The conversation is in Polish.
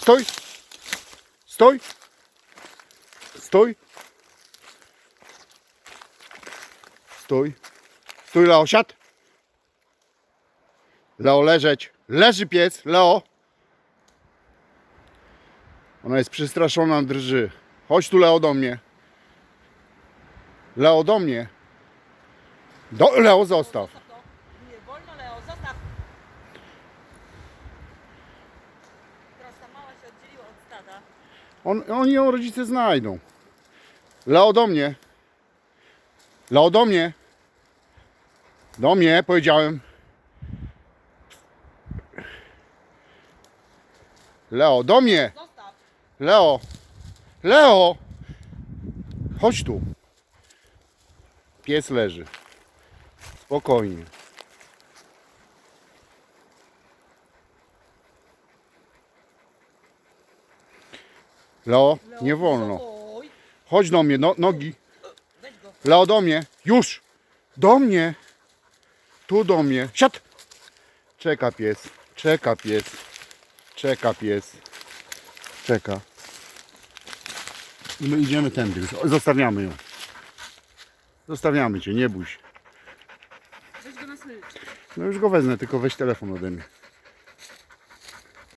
Stój! Stój! Stój! Stój! Stój, Leo, siad! Leo, leżeć! Leży pies, Leo! Ona jest przestraszona, drży. Chodź tu, Leo, do mnie. Leo, do mnie. Do, Leo, zostaw. Zostaw to. Nie wolno, Leo, zostaw. Teraz ta mała się oddzieliła od stada. On, oni ją rodzice znajdą. Leo do mnie. Leo do mnie. Do mnie, powiedziałem. Leo, do mnie. Zostaw. Leo. Leo. Chodź tu. Pies leży. Spokojnie. Leo, nie wolno. Chodź do mnie, no, nogi. Leo do mnie. Już. Do mnie. Tu do mnie. Siad. Czeka pies. Czeka pies. Czeka pies. Czeka. I my idziemy tędy. już. Zostawiamy ją. Zostawiamy cię, nie bój się. Weź go na smycz. No już go wezmę, tylko weź telefon ode mnie.